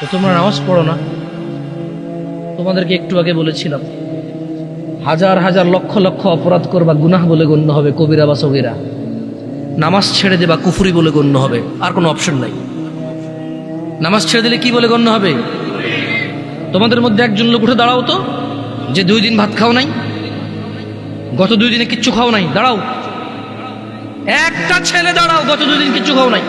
তো তোমরা নামাজ পড়ো না। তোমাদেরকে একটু আগে বলেছিলাম, হাজার হাজার লক্ষ লক্ষ অপরাধ করবা গুনাহ বলে গণ্য হবে কবিরা বা সগিরা। নামাজ ছেড়ে দেবা কুফুরি বলে গণ্য হবে, আর কোনো অপশন নাই। নামাজ ছেড়ে দিলে কি বলে গণ্য হবে? তোমাদের মধ্যে একজন লোক উঠে দাঁড়াও তো, যে দুই দিন ভাত খাও নাই, গত দুই দিনে কিচ্ছু খাও নাই, দাঁড়াও। একটা ছেলে দাঁড়াও, গত দুই দিন কিচ্ছু খাও নাই।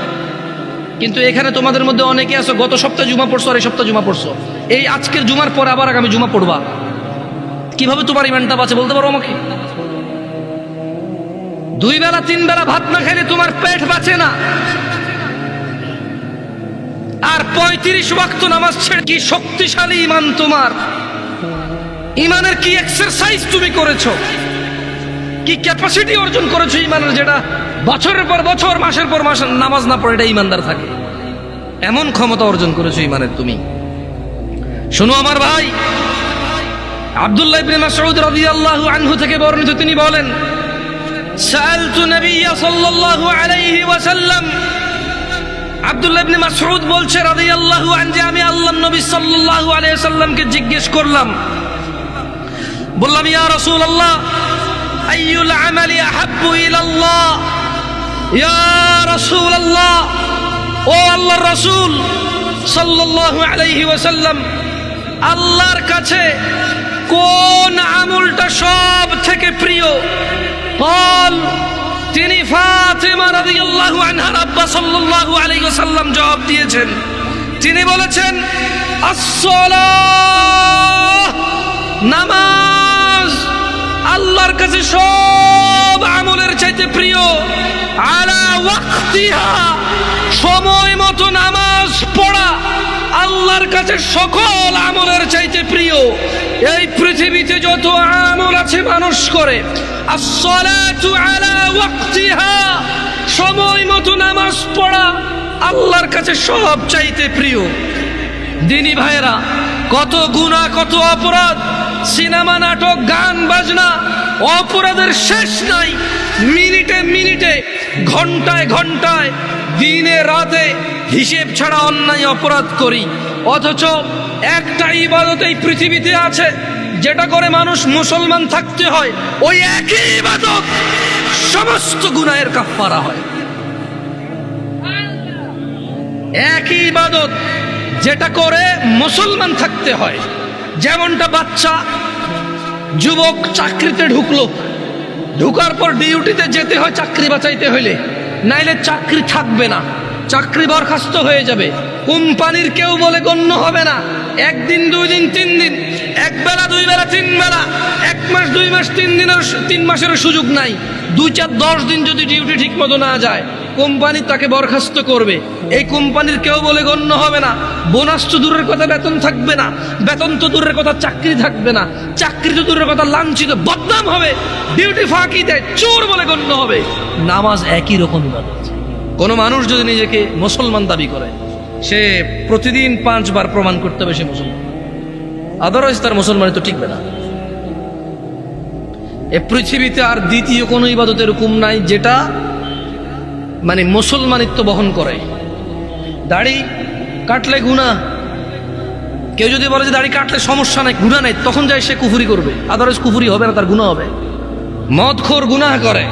কিন্তু এখানে তোমাদের মধ্যে অনেকে আছো, গত সপ্তাহে জুমা পড়ছো আর এই সপ্তাহে জুমা পড়ছো। এই আজকের জুমার পরে আবার আগামী জুমা পড়বা। কীভাবে তোমার ইমানটা বাঁচে বলতে পারো আমাকে? দুই বেলা, তিন বেলা ভাত না খেলে তোমার পেট বাঁচে না। আর পঁয়ত্রিশ ওয়াক্ত নামাজ ছেড়ে কি শক্তিশালী ইমান তোমার? ইমানের কি এক্সারসাইজ তুমি করেছ? কি ক্যাপাসিটি অর্জন করেছ ইমানের যেটা? বছরের পর বছর, মাসের পর মাস নামাজ না পড়ে এটা ইমানদার থাকে। এমন ক্ষমতা অর্জন করেছ ইমানের তুমি। শোনো আমার ভাই, আব্দুল্লাহ ইবনে মাসউদ রাদিয়াল্লাহু আনহু থেকে বর্ণিত তিনি বলেন, সাআলতু নবিয়্য সাল্লাল্লাহু আলাইহি ওয়াসাল্লাম। আব্দুল্লাহ ইবনে মাসউদ বলছে রাদিয়াল্লাহু আন যে আমি আল্লাহর নবী সাল্লাল্লাহু আলাইহি ওয়াসাল্লামকে জিজ্ঞেস করলাম। বললাম, ইয়া রাসূলুল্লাহ আইউল আমালি আহাব্বু ইলাল্লাহ। ইয়া রাসূলুল্লাহ। ও আল্লাহর রাসূল সাল্লাল্লাহু আলাইহি ওয়াসাল্লাম, আল্লাহর কাছে কোন আমলটা সব থেকে প্রিয়? কল তিনি ফাতেমা রাদিয়াল্লাহু আনহার আব্বা সাল্লাল্লাহু আলাইহি ওয়াসাল্লাম জবাব দিয়েছেন। তিনি বলেছেন, আসসালাহ, নামাজ আল্লাহর কাছে সব আমলের চাইতে প্রিয়। আলা ওয়াক্তিহা, সময় মতো নামাজ পড়া আল্লাহর কাছে সকল আমলের চাইতে প্রিয়। এই পৃথিবীতে যত আমল আছে মানুষ করে। আলা ওয়াক্তিহা, সময় মতো নামাজ পড়া আল্লাহর কাছে সব চাইতে প্রিয়। দিনী ভাইরা কত গুণা কত অপরাধ সিনেমা, নাটক, গান, বাজনা, অপরাধের শেষ নাই। মিনিটে মিনিটে, ঘন্টায় ঘন্টায়, দিনে রাতে হিসেব ছাড়া অন্যায় অপরাধ করি। অথচ একটা ইবাদত এই পৃথিবীতে আছে, যেটা করে মানুষ মুসলমান থাকতে হয়। ওই একই ইবাদত সমস্ত গুনাহের কাফারা হয়। একই ইবাদত যেটা করে মুসলমান থাকতে হয়। যেমনটা বাচ্চা যুবক চাকরিতে ঢুকলো, ঢুকার পর ডিউটিতে যেতে হয়, চাকরি বাঁচাইতে হইলে। নাইলে চাকরি থাকবে না। চাকরি বরখাস্ত হয়ে যাবে। কোম্পানির কেউ বলে গণ্য হবে না। একদিন, দুই দিন, তিন দিন, এক বেলা, দুই বেলা, তিন বেলা, এক মাস, দুই মাস, তিন দিনের তিন মাসের সুযোগ নাই। দুই চার, দশ দিন যদি ডিউটি ঠিক মতো না যায়, কোম্পানি তাকে বরখাস্ত করবে। এই কোম্পানির কেউ বলে গণ্য হবে না। বোনাস তো দূরের কথা, বেতন থাকবে না। বেতন তো দূরের কথা, চাকরি থাকবে না। চাকরি তো দূরের কথা, লাঞ্ছিত, বদনাম হবে। ডিউটি ফাঁকি দেয়, চোর বলে গণ্য হবে। নামাজ একই রকম ইবাদত। কোনো মানুষ যদি নিজেকে মুসলমান দাবি করে, সে প্রতিদিন পাঁচবার প্রমাণ করতে হবে সে মুসলমান। আদারওয়াইজ তার মুসলমানি তো টিকবে না। এ পৃথিবীতে আর দ্বিতীয় কোনো ইবাদতের হুকুম নাই যেটা মানে মুসলমানিত্ব বহন করে। দাড়ি কাটলে গুণা কেউ যদি বলে যে দাড়ি কাটলে সমস্যা নাই গুণা নাই, তখন যায় সে কুফুরি করবে। আদারওয়াইজ কুফুরি হবে না, তার গুণা হবে। মদখোর গুনাহ করে,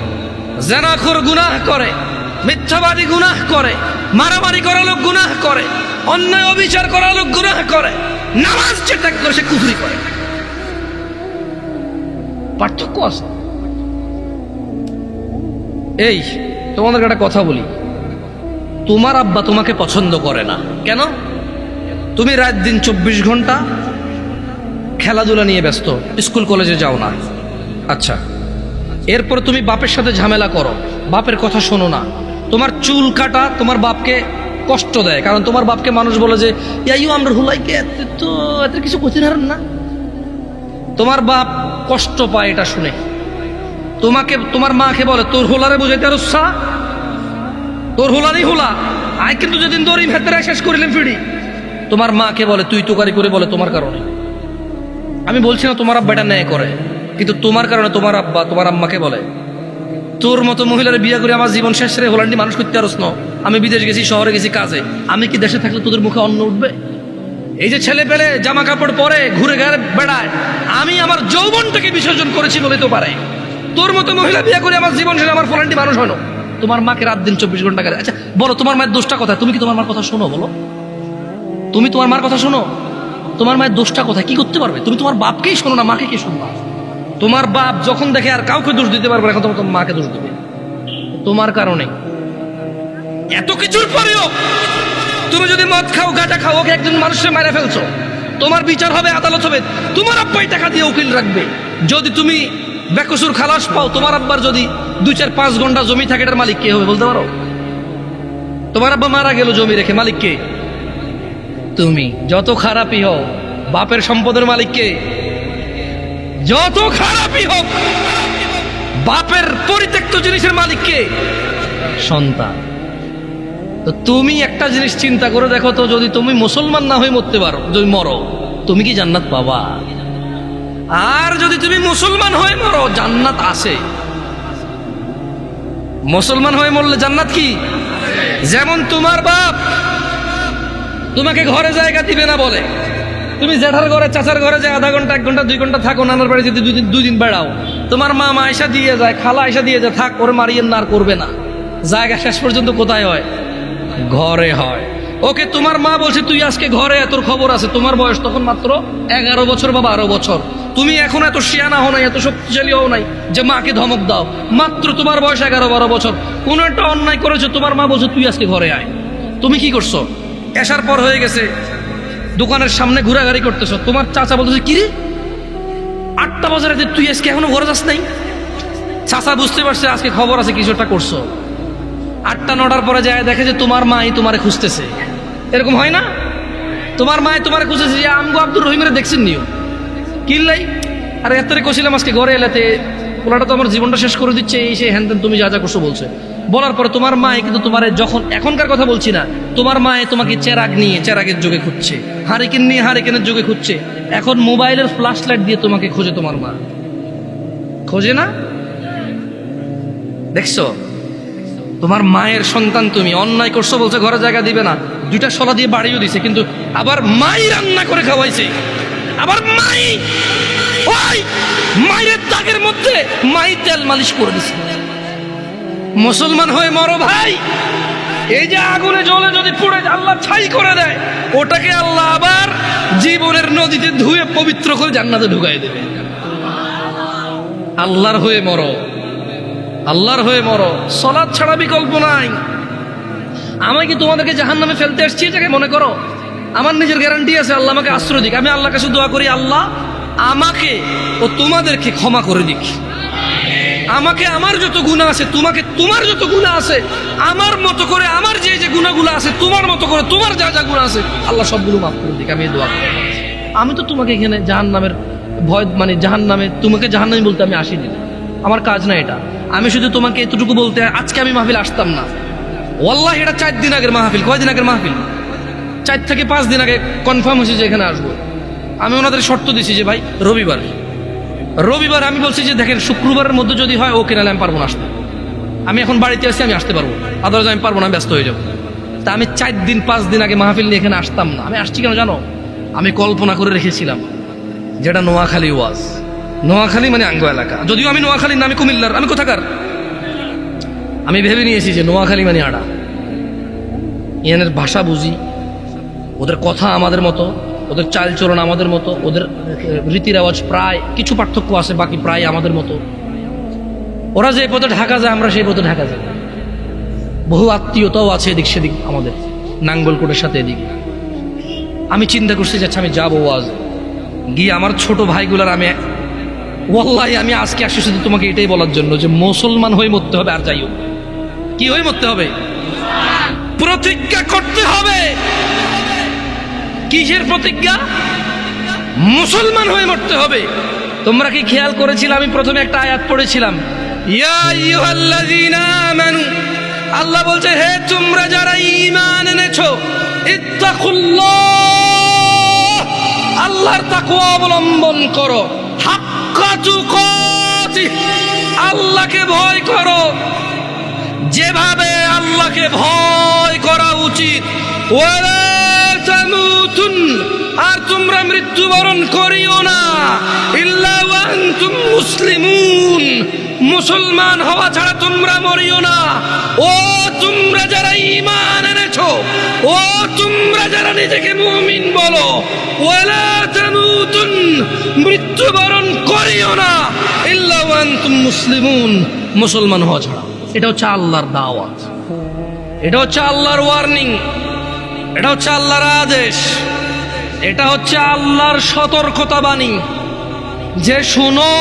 জেনাখোর গুনাহ করে। মিথ্যাবাদী গুনাহ করে, মারামারি করা লোক গুনাহ করে, অন্যায় অবিচার করা লোক গুনাহ করে, নামাজ যে ত্যাগ করে সে কুফরি করে। পার্থক্য আছে। এই তোমাদের একটা কথা বলি। তোমার আব্বা তোমাকে পছন্দ করে না। কেন? তুমি রাত দিন চব্বিশ ঘণ্টা খেলাধুলা নিয়ে ব্যস্ত, স্কুল কলেজে যাও না। আচ্ছা এরপর তুমি বাপের সাথে ঝামেলা করো। বাপের কথা শোনো না। তোমার চুল কাটা তোমার বাপকে কষ্ট দেয়। কারণ তোমার বাপকে মানুষ বলে যে ইয়াইও আমরা হুলাইকে তো এত কিছু কঠিন হারেন না। তোমার বাপ কষ্ট পায় এটা শুনে। তোমাকে, তোমার মাকে বলে, তোর হোলারে বুঝাইতে আর উৎসাহ? তোর হোলারই হোলা। আয় কিন্তু যেদিন দড়ি ভেতরে শেষ করিলেন ফিড়ি। তোমার মাকে বলে, তুই তোকারি করে বলে তোমার কারণে। আমি বলছি না তোমার আব্বা এটা ন্যায় করে, কিন্তু তোমার কারণে তোমার আব্বা, তোমার আম্মাকে বলে তোর মতো মহিলার বিয়ে করে আমার জীবন শেষ রে হোলান্ডি মানুষ করতে পারস না। আমি বিদেশ গেছি, শহরে গেছি, কাজে। আমি কি দেশে থাকলে তোদের মুখে অন্ন উঠবে? এই যে ছেলে পেলে জামা কাপড় পরে ঘুরে ঘাড়ে বেড়ায়, আমি আমার যৌবনটাকে বিসর্জন করেছি বলে তো পারে। তোর মতো মহিলা বিয়ে করে আমার জীবন শেষে, আমার ফলান্টি মানুষ হলো তোমার মাকে রাত দিন চব্বিশ ঘণ্টা করে আচ্ছা বলো, তোমার মায়ের দোষটা কোথায়? তুমি কি তোমার মার কথা শোনো, বলো? তুমি তোমার মার কথা শোনো? তোমার মায়ের দোষটা কোথায়? কি করতে পারবে? তুমি তোমার বাপকেই শোনো না, মাকে কি শুনবা? তোমার বাপ যখন দেখে আর কাউকে দোষ দিতে পারবে এখন তোমার মাকে দোষ দিবে। তোমার কারণে। এত কিছুর পরেও তুমি যদি মদ খাও, গাঁজা খাও, ওকে একজন মানুষের মেরে ফেলছো, তোমার বিচার হবে, আদালত হবে, তোমার আব্বাই টাকা দিয়ে উকিল রাখবে। যদি তুমি বেকসুর খালাস পাও, তোমার আব্বার যদি দুই চার পাঁচ ঘণ্টা জমি থাকে, এটার মালিক কে হবে বলতে পারো? তোমার আব্বা মারা গেল জমি রেখে, মালিক কে? তুমি। যত খারাপই হও, বাপের সম্পদের মালিক কে? যত খারাপই হোক, বাপের পরিত্যক্ত জিনিসের মালিক কে? সন্তান। তো তুমি একটা জিনিস চিন্তা করে দেখো তো, যদি তুমি মুসলমান না হয়ে মরতে পারো, যদি মরো, তুমি কি জান্নাত পাবা? আর যদি তুমি মুসলমান হয়ে মরো, জান্নাত আছে। মুসলমান হয়ে মরলে জান্নাত কি? যেমন তোমার বাপ তোমাকে ঘরে জায়গা দিবে না বলে। তুমি জেঠার ঘরে, চাচার ঘরে যায় আধা ঘণ্টা, এক ঘণ্টা, দুই ঘণ্টা থাকো, নানার বাড়িতে দুই দিন দুই দিন বেড়াও। তোমার মা মা আয়সা দিয়ে যায়, খালা আয়সা দিয়ে যায়, থাক, ওর মারিয়ে না করবে না। জায়গা শেষ পর্যন্ত কোথায় হয়? ঘরে হয়। ওকে, তোমার মা বলছে, তুই আজকে ঘরে এত খবর আছে। তোমার বয়স তখন মাত্র এগারো বছর বা বারো বছর। তুমি এখন এত শিয়ানা হও নাই, এত শক্তিশালী হও নাই, যে মাকে ধমক দাও। মাত্র তোমার বয়স এগারো বারো বছর। কোনো একটা অন্যায় করেছ, তোমার মা বলছে, তুই আজকে ঘরে আয়। তুমি কি করছ? এসার পর হয়ে গেছে। দোকানের সামনে ঘোরাঘুরি করতেছো। তোমার চাচা বলতেছে কি রে আটটা বাজারে তুই আজকে এখনও ঘরে যাস নাই? চাচা বুঝতে পারছে আজকে খবর আছে, কিছু একটা করছ। আটটা, নটার পরে যায়, দেখে যে তোমার মাই তোমারে খুঁজতেছে। এরকম হয় না? তোমার মায় তোমারে খুঁজেছে যে আমগো আব্দুর রহিমের দেখছেন নিও। কিনলাই আর এতরে কষিলাম আজকে ঘরে এলাতে। ওনাটা তো আমার জীবনটা শেষ করে দিচ্ছে, এই সে হ্যান তুমি যা যা করছ বলছে। বলার পরে তোমার মায়ে কিন্তু তোমার যখন এখনকার কথা বলছি না, তোমার মায়ে তোমাকে চেরাগ নিয়ে চেরাগের যুগে খুঁজছে, হারিকেন নিয়ে হারিকেনের যুগে খুঁজছে, এখন মোবাইলের ফ্ল্যাশ লাইট দিয়ে তোমাকে খোঁজে তোমার মা। খোঁজে না? দেখছ? তোমার মায়ের সন্তান তুমি, অন্যায় করছ বলছে, ঘরে জায়গা দিবে না, দুইটা সলা দিয়ে বাড়িও দিছে, কিন্তু আবার মাই রান্না করে খাওয়াইছে। আবার মাই ওই! মায়ের দাগের মধ্যে মাই তেল মালিশ করে দিছে। মুসলমান হয়ে মরো ভাই। এই যে আগুনে জ্বলে যদি পুড়ে আল্লাহ ছাই করে দেয়, ওটাকে আল্লাহ আবার জীবনের নদীতে ধুয়ে পবিত্র করে জান্নাতে ঢুকাই দেবে। আল্লাহর হয়ে মরো। আল্লাহর হয়ে মরো। সলাদ ছাড়া বিকল্প নাই। আমি কি তোমাদেরকে জাহান নামে ফেলতে এসছি এটাকে মনে করো? আমার নিজের গ্যারান্টি আছে, আল্লাহ আমাকে আশ্রয় দিক। আমি আল্লাহর কাছে দোয়া করি, আল্লাহ আমাকে ও তোমাদেরকে ক্ষমা করে দিক। আমাকে আমার যত গুণা আছে, তোমাকে তোমার যত গুণা আছে, আমার মতো করে, আমার যে যে গুণাগুলো আছে, তোমার মতো করে, তোমার যা যা গুণা আছে, আল্লাহ সবগুলো মাফ করে দিক, আমি দোয়া আমি তো তোমাকে এখানে জাহান নামের ভয় মানে জাহান নামে তোমাকে জাহান নামে বলতে আমি আসিনি। আমার কাজ না এটা। আমি শুধু তোমাকে এতটুকু বলতে, আজকে আমি মাহফিল আসতাম না। ওয়াল্লাহ, এটা চার দিন আগের মাহফিল। কয় দিন আগের মাহফিল? চার থেকে পাঁচ দিন আগে কনফার্ম হয়েছে যে এখানে আসব। আমি ওনাদের শর্ত দিছি যে, ভাই, রবিবার। রবিবার আমি বলছি যে, দেখেন, শুক্রবারের মধ্যে যদি হয়, ওকে, নাহলে আমি পারব না আসতে। আমি এখন বাড়িতে আছি, আমি আসতে পারব। আদারওয়াইজ আমি পারব না ব্যস্ত হয়ে যাব। তা আমি চার দিন, পাঁচ দিন আগে মাহফিল নিয়ে এখানে আসতাম না। আমি আসছি কেন জানো? আমি কল্পনা করে রেখেছিলাম, যেটা নোয়াখালী ওয়াজ। নোয়াখালী মানে আঙ্গ এলাকা। যদিও আমি নোয়াখালী না আমি কুমিল্লার, আমি কোথাকার? আমি ভেবে নিয়েছি যে, নোয়াখালী মানে আড়া। ইয়ানের ভাষা বুঝি, ওদের কথা আমাদের মতো। ওদের চালচরণ আমাদের মতো, ওদের রীতি রেওয়াজ প্রায় কিছু পার্থক্য আছে, বাকি প্রায় আমাদের মতো। ওরা যে পথে ঢাকা যায়, আমরা সেই পথে ঢাকা যাই। বহু আত্মীয়তাও আছে এদিক সেদিক আমাদের, নাঙ্গলকোটের সাথে এদিক। আমি চিন্তা করছি যে আচ্ছা আমি যাব আজ। গিয়ে আমার ছোট ভাইগুলার আমি, ওয়াল্লাহি, আমি আজকে আসছি শুধু তোমাকে এটাই বলার জন্য যে মুসলমান হয়ে মরতে হবে আর যাই হোক। কি হয়ে মরতে হবে? প্রতিজ্ঞা করতে হবে। কিসের প্রতিজ্ঞা? মুসলমান হয়ে মরতে হবে। তোমরা কি খেয়াল করেছিলে? আমি প্রথমে একটা আয়াত পড়েছিলাম। আল্লাহ বলছে, হে তোমরা যারা ঈমান এনেছো আল্লাহর তাকওয়া অবলম্বন করো। আল্লাহকে ভয় করো। যেভাবে আল্লাহকে ভয় করা উচিত, ওয়ালা তামুতুন তোমরা মৃত্যুবরণ করিও না। মুসলিমুন। মুসলমান হওয়া ছাড়া তোমরা মরিও না। ও তোমরা যারা ইমান এনেছো, ও তোমরা যারা নিজেকে মুমিন বলো, ওয়ালা তামুতুন, মৃত্যুবরণ করিও না। ইল্লা ওয়া আনতুম মুসলিমুন, মুসলমান হওয়া ছাড়া। এটা হচ্ছে আল্লাহর দাওয়াত। এটা হচ্ছে আল্লাহর ওয়ার্নিং এটা হচ্ছে আল্লাহর আদেশ। এটা হচ্ছে আল্লাহর সতর্কতা বাণী যে শুনো,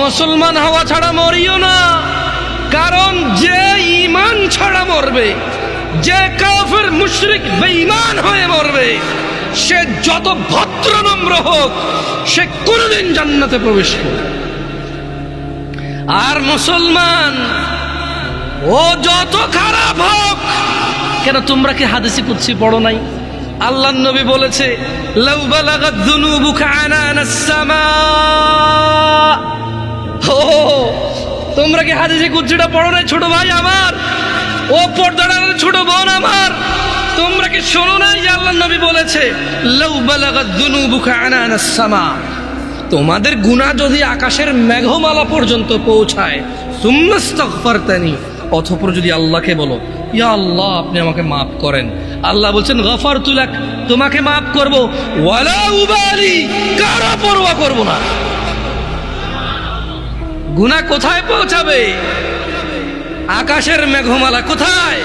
মুসলমান হওয়া ছাড়া মরিও না, কারণ যে ইমান ছাড়া মরবে, যে কাফের মুশরিক বেঈমান হয়ে মরবে, সে যত ভদ্র নম্র হোক, সে কোনোদিন জান্নাতে প্রবেশ করবে আর মুসলমান, ও যত খারাপ হোক কেন তোমরা কি হাদিসি কুচ্ছি পড়ো নাই? আল্লাহ নবী বলেছে তোমরা কি হাদিসি কুচ্ছিটা পড়ো নাই? ছোট ভাই আমার, ও পর্দার ছোট বোন আমার। তোমরা কি শোনো নাই যে আল্লাহ নবী বলেছে তোমাদের গুণা যদি আকাশের মেঘমালা পর্যন্ত পৌঁছায় সুম্মাস্তাগফারতানি অথপর যদি আল্লাহকে বলো ইয়া আল্লাহ, আপনি আমাকে মাফ করেন। আল্লাহ বলছেন, গফার তুলাক, তোমাকে মাফ করব। কারা পরোয়া করব না। গুণা কোথায় পৌঁছাবে? আকাশের মেঘমালা কোথায়?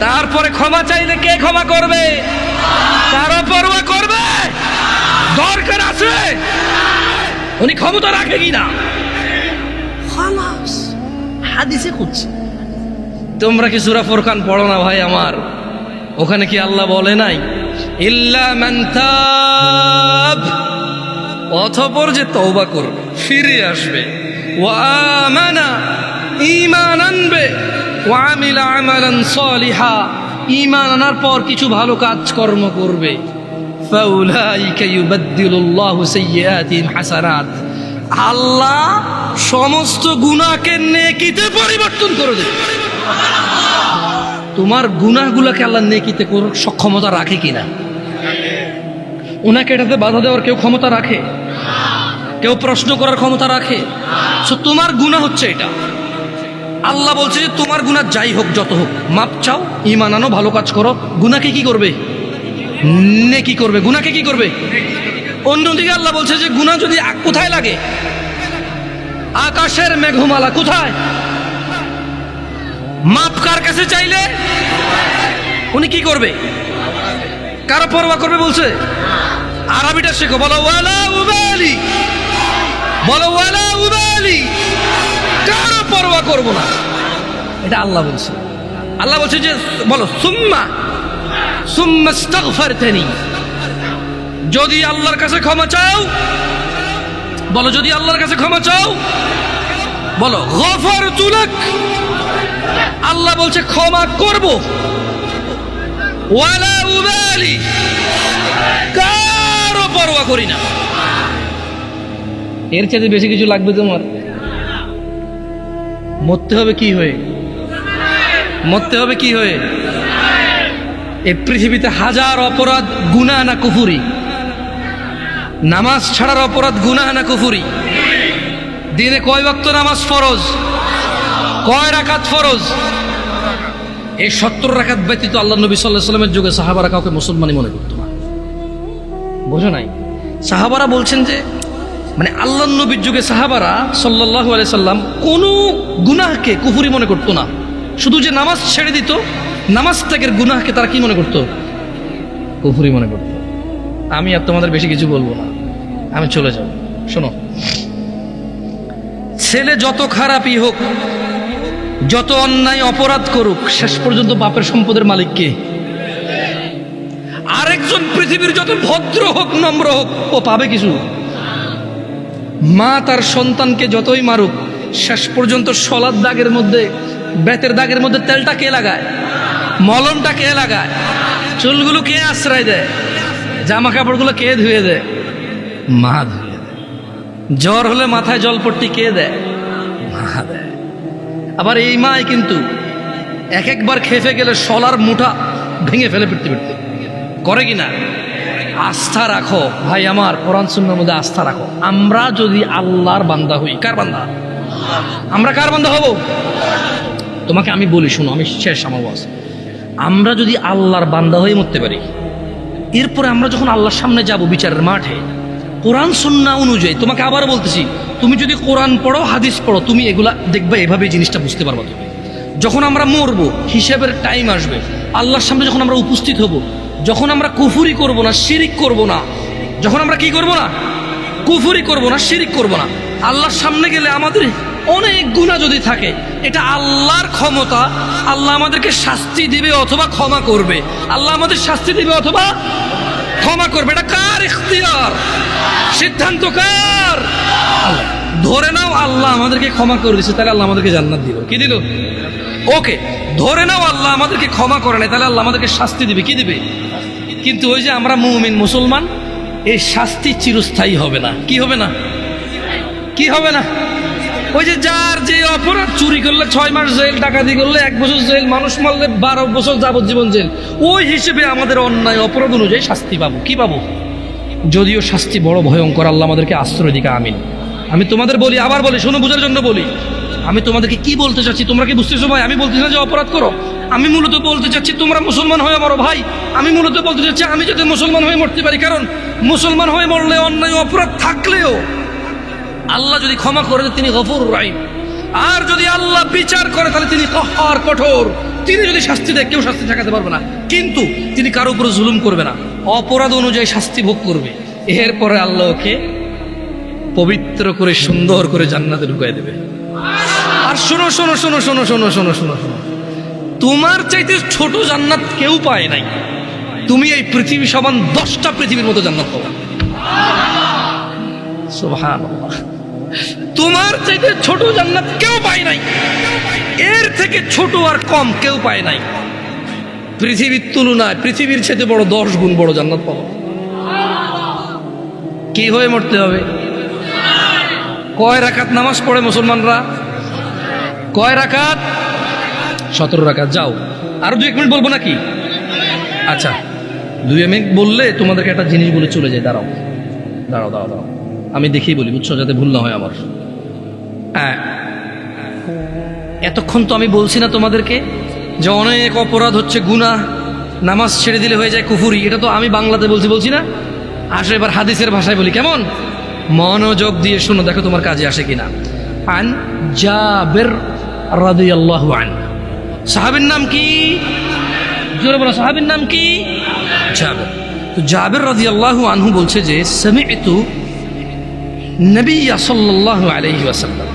তারপরে ক্ষমা চাইলে কে ক্ষমা করবে? কারও পরোয়া করবে? দরকার আছে? উনি ক্ষমতা রাখে কি না? খালাস হাদিসে খুঁজছে। তোমরা কি সুরা ফোরকান পড়ো না ভাই আমার? ওখানে কি আল্লাহ বলে নাই? ইল্লা মান অথপর যে তওবা করবে, ফিরে আসবে। ওয়া আমানা ঈমান আনবে। ওয়া আমিলা আমালান সলিহা। ঈমান আনার পর কিছু ভালো কাজ কর্ম করবে হাসানাত। আল্লাহ সমস্ত গুনাহকে নেকিতে পরিবর্তন করে দেবে। তোমার গুনাহগুলোকে আল্লাহ নেকিতে সক্ষমতা রাখে কিনা? ওনাকে এটাতে বাধা দেওয়ার কেউ ক্ষমতা রাখে? কেউ প্রশ্ন করার ক্ষমতা রাখে? তোমার গুনাহ হচ্ছে এটা। আল্লাহ বলছে যে, তোমার গুনাহ যাই হোক, যত হোক, মাপ চাও ইমান আনো, ভালো কাজ করো। গুনাকে কি করবে? নেকি করবে। গুনাকে কি করবে? অন্যদিকে আল্লাহ বলছে যে, গুনাহ যদি কোথায় লাগে? আকাশের মেঘমালা কোথায়? মাপ কার কাছে চাইলে? উনি কি করবে? কারও পরোয়া করবে বলছে? আরবিটা শেখো, বলো, ওয়ালা উবালি। বলো, ওয়ালা উবালি। কারও পরোয়া করব না? এটা আল্লাহ বলছে। আল্লাহ বলছে যে, বলো, সুম্মা। সুম্মা আস্তাগফারতানি যদি আল্লাহর কাছে ক্ষমা চাও, বলো, যদি আল্লাহর কাছে ক্ষমা চাও, বলো, গফারতু লাক। আল্লাহ বলছে, ক্ষমা করব। ওয়ালা উবালি কারও পরোয়া করি না। এর চাইতে বেশি কিছু লাগবে তোমার? মরতে হবে কি হয়ে? মরতে হবে কি হয়ে? এই পৃথিবীতে হাজার অপরাধ, গুনাহ না কুফুরি। নামাজ ছাড়ার অপরাধ, গুনাহ না কুফুরি। দিনে কয় ওয়াক্ত নামাজ ফরজ? কয় রাকাত ফরজ? এই সত্তর রাকাত ব্যতীত আল্লাহ নবী সাল্লাহ সাল্লামের যুগে সাহাবারা কাউকে মুসলমানই মনে করতো না। বোঝো নাই? সাহাবারা বলছেন যে মানে আল্লাহ নবীর যুগে সাহাবারা সাল্লাহ আলাই সাল্লাম কোনো গুনাহকে কুফুরি মনে করতো না। শুধু যে নামাজ ছেড়ে দিত, নামাজ ত্যাগের গুনাহকে তারা কি মনে করতো? কুফুরি মনে করতো। আমি আর তোমাদের বেশি কিছু বলব না। আমি চলে যাব। শোনো। ছেলে যত খারাপই হোক যত অন্যায় অপরাধ করুক, শেষ পর্যন্ত বাপের সম্পদের মালিক কে? আরেকজন পৃথিবীর যত ভদ্র হোক, নম্র হোক, ও পাবে কিছু? মা তার সন্তানকে যতই মারুক, শেষ পর্যন্ত সলাদ দাগের মধ্যে, বেতের দাগের মধ্যে তেলটা কে লাগায়? মলমটা কে লাগায়? চুলগুলো কে আশ্রয় দেয়? জামা কাপড়গুলো কে ধুয়ে দেয়? মা ধুয়ে দেয়। জ্বর হলে মাথায় জলপট্টি কে দেয়? মা দেয়। আবার এই মাই কিন্তু এক একবার খেপে গেলে সলার মুঠা ভেঙে ফেলে ফিরতে ফিরতে। করে কি না? আস্থা রাখো, ভাই আমার, কোরআন সুন্নার মধ্যে আস্থা রাখো। আমরা যদি আল্লাহর বান্দা হই, কার বান্দা? আমরা কার বান্দা হব? তোমাকে আমি বলি, শুনো, আমি শেষ আমার বস আমরা যদি আল্লাহর বান্দা হয়ে মরতে পারি, এরপরে আমরা যখন আল্লাহর সামনে যাব বিচারের মাঠে কোরআন, সুন্না অনুযায়ী, তোমাকে আবার বলতেছি, তুমি যদি কোরআন পড়ো, হাদিস পড়ো, তুমি এগুলা দেখবে এভাবে জিনিসটা বুঝতে পারবা তুমি। যখন আমরা মরবো, হিসেবের টাইম আসবে, আল্লাহর সামনে যখন আমরা উপস্থিত হব, যখন আমরা কুফুরি করব না, শিরিক করব না, যখন আমরা কি করব না? কুফুরি করব না, শিরিক করব না, আল্লাহর সামনে গেলে আমাদের অনেক গুণা যদি থাকে, এটা আল্লাহর ক্ষমতা, আল্লাহ আমাদেরকে শাস্তি দিবে অথবা ক্ষমা করবে। আল্লাহ আমাদের শাস্তি দিবে অথবা ক্ষমা করবে, এটা কার ইখতিয়ার? সিদ্ধান্ত কার। ধরে নাও আল্লাহ আমাদেরকে ক্ষমা করে দিচ্ছে তাহলে আল্লাহ আমাদেরকে জান্নাত দিল কি দিল? ওকে, ধরে নাও আল্লাহ আমাদেরকে ক্ষমা করে নাই তাহলে আল্লাহ আমাদেরকে শাস্তি দিবে, কি দিবে? কিন্তু ওই যে আমরা মুমিন মুসলমান, এই শাস্তি চিরস্থায়ী হবে না। কি হবে না? কি হবে না? ওই যে যার যে অপরাধ চুরি করলে ছয় মাস জেল, ডাকাতি করলে এক বছর জেল, মানুষ মারলে বারো বছর যাবজ্জীবন জেল, ওই হিসেবে আমাদের অন্যায় অপরাধ অনুযায়ী শাস্তি পাবো। কি পাবো? যদিও শাস্তি বড় ভয়ঙ্কর, আল্লাহ আমাদেরকে আশ্রয় দিকে, আমিন। আমি তোমাদের বলি, আবার বলি, শোনো, বোঝার জন্য বলি। আমি তোমাদেরকে কি বলতে চাচ্ছি, তোমরা কি বুঝতেছো ভাই? আমি বলতেছি না যে অপরাধ করো। আমি মূলত বলতে চাচ্ছি, তোমরা মুসলমান হয়ে মরো ভাই। আমি মূলত বলতে চাচ্ছি, আমি যাতে মুসলমান হয়ে মরতে পারি। কারণ, মুসলমান হয়ে মরলে অন্যায়, অপরাধ থাকলেও আল্লাহ যদি ক্ষমা করে তিনি গফুর রাহিম। আর যদি আল্লাহ বিচার করে, তাহলে তিনি কহার কঠোর। তিনি যদি শাস্তি দেয়, কেউ শাস্তি ঠেকাতে পারবে না। কিন্তু তিনি কারও উপরে জুলুম করবে না। অপরাধ অনুযায়ী শাস্তি ভোগ করবে। এরপরে আল্লাহ ওকে পবিত্র করে, সুন্দর করে জান্নাতে ঢুকাই দেবে। আর শোনো শোনো শোনো শোনো শোনো শোনো শোনো শোনো। তোমার চাইতে ছোট জান্নাত কেউ পায় নাই। তুমি এই পৃথিবী সমান দশটা পৃথিবীর মতো জান্নাত পাবো। সুবহানাল্লাহ। তোমার চাইতে ছোট জান্নাত কেউ পায় নাই। এর থেকে ছোট আর কম কেউ পায় নাই। পৃথিবীর তুলনায় পৃথিবীর চাইতে বড় দশ গুণ বড় জান্নাত পাবো কি হয়ে মরতে হবে? কয় রাকাত নামাজ পড়ে মুসলমানরা? কয় রাকাত? সতেরো রাখাত যাও। আরও দু এক মিনিট বলব নাকি? আচ্ছা দুই মিনিট বললে তোমাদেরকে একটা জিনিস বলে চলে যায়। দাঁড়াও। দাঁড়াও দাঁড়াও দাঁড়াও। আমি দেখেই বলি বুঝছ? যাতে ভুল না হয় আমার। হ্যাঁ। এতক্ষণ তো আমি বলছি না তোমাদেরকে যে অনেক অপরাধ হচ্ছে গুনাহ নামাজ ছেড়ে দিলে হয়ে যায় কুফুরি। এটা তো আমি বাংলাতে বলছি বলছি না? আসলে এবার হাদিসের ভাষায় বলি কেমন? মনোযোগ দিয়ে শোনো দেখো তোমার কাজে আসে কিনা। আন জাবের রাদিয়াল্লাহু আন। সাহাবীর নাম কি? জোরে বলো সাহাবীর নাম কি? জাবের। তো জাবের রাদিয়াল্লাহু আনহু বলছে যে সামি'তু নবিয়া সাল্লাল্লাহু আলাইহি ওয়াসাল্লাম।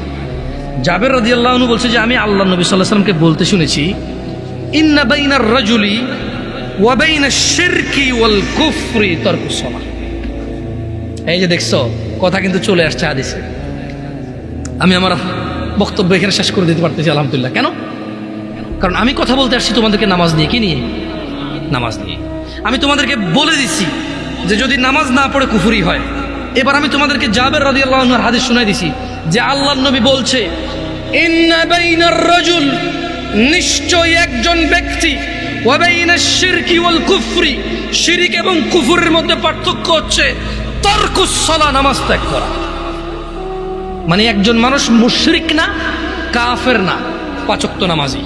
জাবের রাদিয়াল্লাহু আনহু বলছে যে, আমি আল্লাহ নবী আলাইহি সাল্লামকে বলতে শুনেছি, ইন্না বাইনার রাজুলি ওয়া বাইনাশ শিরকি ওয়াল কুফরি তারকুস সালাহ এই যে দেখছ, কথা কিন্তু চলে আসছে হাদিসে। আমি আমার বক্তব্য এখানে শেষ করে দিতে পারতেছি, আলহামদুলিল্লাহ। কেন? কারণ আমি কথা বলতে আসছি তোমাদেরকে নামাজ নিয়ে, কি নিয়ে? নামাজ নিয়ে। আমি তোমাদেরকে বলে দিচ্ছি যে, যদি নামাজ না পড়ে কুফুরি হয় এবার আমি তোমাদেরকে জাবের রাদি আল্লাহর হাদিস শুনাই দিছি যে আল্লাহ নবী বলছে রাজুল নিশ্চয় একজন ব্যক্তি কুফরি। শিরিক এবং কুফুরের মধ্যে পার্থক্য হচ্ছে তরকুস সালা, নামাজ ত্যাগ করা। মানে একজন মানুষ মুশরিক না, কাফের না, পাচক্ত নামাজি।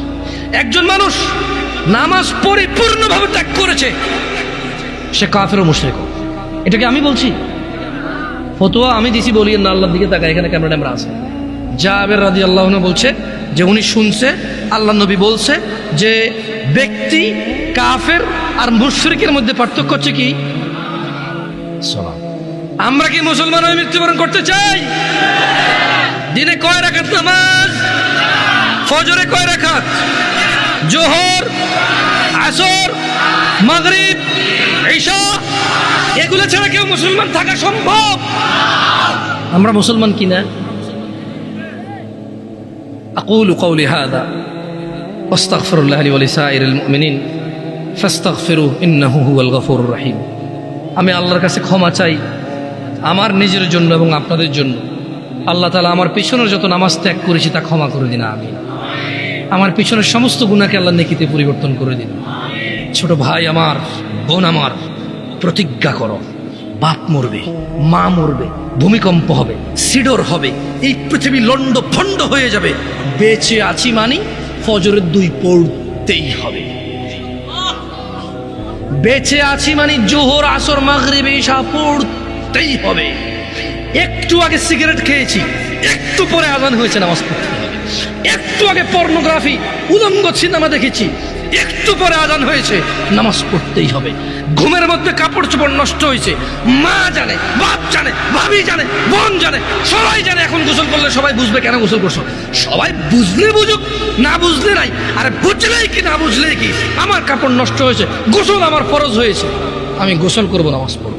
একজন মানুষ নামাজ পরিপূর্ণভাবে ত্যাগ করেছে, সে কাফের ও মুশরিক। এটাকে আমি বলছি ফতোয়া আমি দিছি বলি, না, আল্লাহর দিকে তাকা এখানে ক্যামেরা ট্যামেরা আছে। জাবের রাজি আল্লাহ বলছে যে, উনি শুনছে আল্লাহ নবী বলছে যে, ব্যক্তি কাফের আর মুশরিকের মধ্যে পার্থক্য হচ্ছে কি? আমরা কি মুসলমান হয়ে মৃত্যুবরণ করতে চাই? দিনে কয় রাখাত নামাজ? ফজরে কয় রাখাত জোহর, আসর, মাগরিব ঈশা এগুলো ছাড়া কেউ মুসলমান থাকা সম্ভব আমরা মুসলমান কিনা أقول قولي هذا واستغفر الله لي ولسائر المؤمنين فاستغفروه إنه هو الغفور الرحيم আমি আল্লাহর কাছে ক্ষমা চাই আমার নিজের জন্য এবং আপনাদের জন্য আল্লাহ তালা আমার পিছনের যত নামাজ ত্যাগ করেছি তা ক্ষমা করে দিন আমি আমার পিছনের সমস্ত গুণাকে আল্লাহ নেকিতে পরিবর্তন করে দিন ছোট ভাই আমার বোন আমার প্রতিজ্ঞা করো বাপ মরবে, মা মরবে, ভূমিকম্প হবে, সিডর হবে, এই পৃথিবী লন্ড ভণ্ড হয়ে যাবে। বেঁচে আছি মানি, ফজরের দুই পড়তেই হবে। বেঁচে আছি মানে জোহর, আসর, মাগরিবে, ঈশা পড়তেই হবে। একটু আগে সিগারেট খেয়েছি, একটু পরে আজান হয়েছে, নামাজ পড়তে একটু আগে পর্নোগ্রাফি, উলঙ্গ সিনেমা দেখেছি একটু পরে আজান হয়েছে। নামাজ পড়তেই হবে। ঘুমের মধ্যে কাপড় চোপড় নষ্ট হয়েছে। মা জানে, বাপ জানে, ভাবি জানে, বোন জানে, সবাই জানে। এখন গোসল করলে সবাই বুঝবে কেন গোসল করছ? সবাই বুঝলে বুঝুক, না বুঝলে নাই। আরে বুঝলেই কি, না বুঝলেই কি? আমার কাপড় নষ্ট হয়েছে, গোসল আমার ফরজ হয়েছে। আমি গোসল করব নামাজ পড়ব।